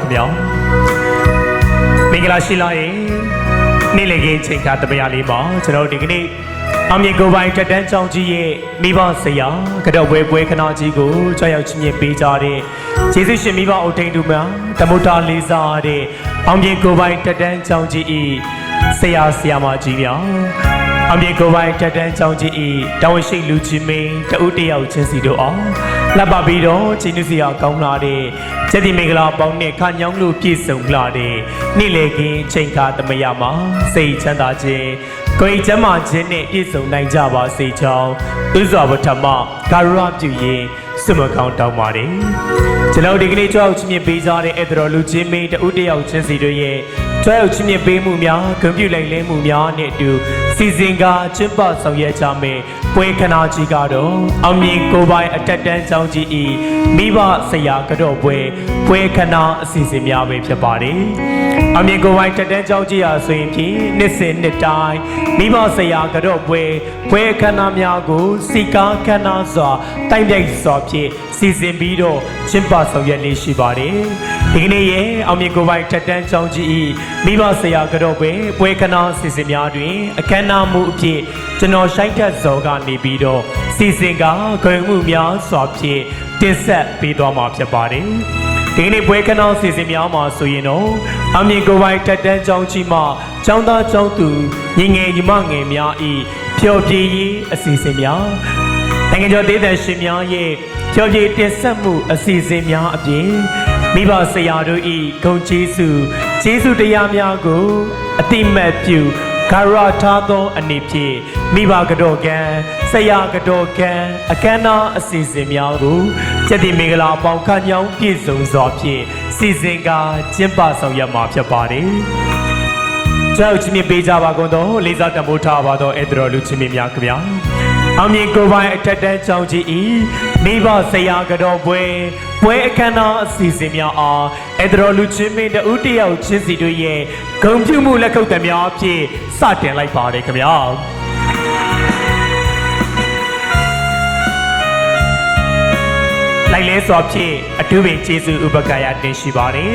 ခင်ဗျာမင်္ဂလာရှိလာရင်နေ့လည်ခင်းချိန်ခါတမယလေးမှာကျွန်တော်တို့ဒီကနေ့အမြေကိုပိုင်တက်တန်းချောင်းကြီးရဲ့မိဘဆရာကတော့ဝဲပွဲခနာကြီးကိုကြွရောက်ချီးမြှင့်ပေးကြတဲ့ကျေးဇူးရှင်မိဘအုပ်ထိန်သူများတမုတာလေးစားတဲ့အမြေကိုပိုင်တက်တန်းချောင်းကြီးဤဆရာဆရာမကြီးများအမြေကိုပိုင်တက်တန်းချောင်းကြီးဤတာဝန်ရှိလူကြီးမင်းတဦးတယောက်ချင်းစီတို့အောင် လက်ပါပြီးတော့ချင်းသူစီအောင်ကောင်းလာတဲ့ကျက်တိမင်္ဂလာပေါင်းနဲ့ခညောင်းလို့ပြည့်စုံလာတဲ့နေ့လေခင်းချိန်ခါတမယမှာစိတ်ချမ်းသာခြင်းကိုယ်ကျမ်းမာခြင်းနဲ့ပြည့်စုံနိုင်ကြပါစေချောင်းဥစွာပထမကာရရပြုရင်စွမကောင်းတောင်းပါတယ်ကျွန်တော်ဒီကနေ့ကြောက်ချင်းမြပေးကြတဲ့အဲ့တော်လူချင်းမင်းတဦးတယောက်ချင်းစီတို့ရဲ့ ကြောက်ချင်းမြပေးမှုများဂုဏ်ပြုလိုက်လဲမှုများနဲ့အတူစီစဉ်ကကျင်းပဆောင်ရွက်ကြမယ်ပွဲခနာကြီးကတော့အောင်မြင်ကိုပိုင်အတက်တန်းချောင်းကြီးဤမိဘဆရာကတော့ပွဲပွဲခနာအစီအစဉ်များပဲဖြစ်ပါတယ်အမြင်ကိုယ်ပိုင်တက်တန်းကြောင်းကြီးရာဆိုရင်ဖြင့်နှစ်စဉ်နှစ်တိုင်းမိဘဆရာကတော့ပွဲပွဲခန္ဓာများကိုစီကားခန္ဓာစွာတိုင်ပြိုင်စွာဖြင့်စီစဉ်ပြီးတော့ကျင်းပဆောင်ရွက်လေးရှိပါတယ်ဒီကနေ့ရဲ့အောင်မြင်ကိုယ်ပိုင်တက်တန်းကြောင်းကြီးဤမိဘဆရာကတော့ပွဲပွဲခန္ဓာစီစဉ်များတွင် အခမ်းအနားမှုအဖြစ်ကျွန်တော်ရှိုင်းထက်ဇော်ကနေပြီးတော့စီစဉ်ကခွင့်မှုများစွာဖြင့်တင်ဆက်ပေးသွားမှာဖြစ်ပါတယ်ဒီနေ့ပွဲကနောင်စီစဉ်များမှာဆိုရင်တော့အမြင်ကိုယ်ပိုင်တက်တန်းကျောင်းကြီးမှာကျောင်းသားကျောင်းသူညီငယ်ညီမငယ်များဤပျော်ပြည့်ရေးအစီအစဉ်များနိုင်ငံကျော်ဒေသရှင်များရဲ့ပျော်ပြည့်တင်ဆက်မှုအစီအစဉ်များအပြင် မိဘဆရာတို့ဤဂုဏ်ကျေးဇူးကျေးဇူးတရားများကိုအတိမတ်ပြုဂါရထားသောအနေဖြင့်မိဘကတော်ကံဆရာကတော်ကံအခမ်းအနားအစီအစဉ်များကိုကျက်တိမင်္ဂလာပေါင်းခန့်ညောင်းပြည့်စုံစွာဖြင့်စီစဉ်ကကျင်းပဆောင်ရွက်မှာဖြစ်ပါတယ်။ကြောက်ချင်မြပေးကြပါကုန်သောလေးစားတမိုးထားပါသောဧည့်တော်လူချင်းမင်းများခင်ဗျာ။ အောင်မြင်ကိုယ်ပိုင်အထက်တန်းချောင်းကြီးဤမိဘဆရာကတော်ပွဲပွဲအခမ်းအနားအစီအစဉ်များအားဧည့်တော်လူချင်းမင်းတဦးတယောက်ချင်းစီတို့ရဲ့ဂုဏ်ပြုမှုလက်ခုပ်သများအဖြစ်စတင်လိုက်ပါတယ်ခင်ဗျာ။လိုက်လဲစွာဖြင့်အထူးပင်ကျေးဇူးဥပက္ခရာတင်ရှိပါတယ်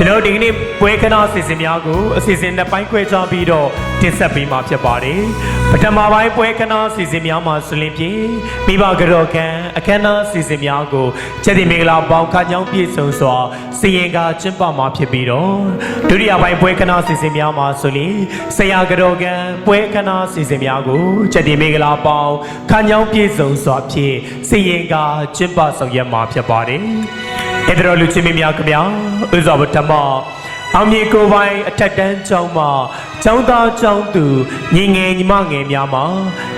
ကျွန်တော်ဒီကနေ့ပွဲခဏအစီအစဉ်များကိုအစီအစဉ်နှစ်ပိုင်းခွဲခြားပြီးတော့တင်ဆက်ပေးမှာဖြစ်ပါတယ်ပထမပိုင်းပွဲခဏအစီအစဉ်များမှာဆိုရင်ဖြင့်မိဘကတော်ကံအခမ်းအနားအစီအစဉ်များကိုချက်တင်မင်္ဂလာပေါင်းခါညောင်းပြည့်စုံစွာစီရင်ကကျင်းပမှာဖြစ်ပြီးတော့ဒုတိယပိုင်းပွဲခဏအစီအစဉ်များမှာဆိုရင်ဆရာကတော်ကံပွဲခဏအစီအစဉ်များကိုချက်တင်မင်္ဂလာပေါင်းခါညောင်းပြည့်စုံစွာဖြင့်စီရင်ကကျင်းပဆောင်ရွက်မှာဖြစ်ပါတယ် ဧတတော်လူချင်းမင်းများခင်ဗျာဥဇောပထမအောင်မြေကိုယ်ပိုင်အထက်တန်းကျောင်းမှာကျောင်းသားကျောင်းသူညီငယ်ညီမငယ်များမှာ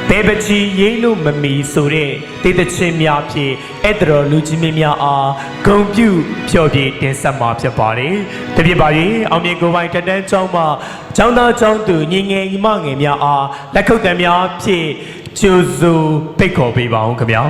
ဘဲပချီရေးလို့မမီဆိုတဲ့တေးသချင်းများဖြင့်ဧတတော်လူချင်းမင်းများအားဂုံပြုဖြော်ပြတင်ဆက်မှာဖြစ်ပါတယ်တပြည့်ပါ၍အောင်မြေကိုယ်ပိုင်ထက်တန်းကျောင်းမှာကျောင်းသားကျောင်းသူညီငယ်ညီမငယ်များအားလက်ခုပ်တံများဖြင့်ကျိုးစုဖိတ်ခေါ်ပေးပါအောင်ခင်ဗျာ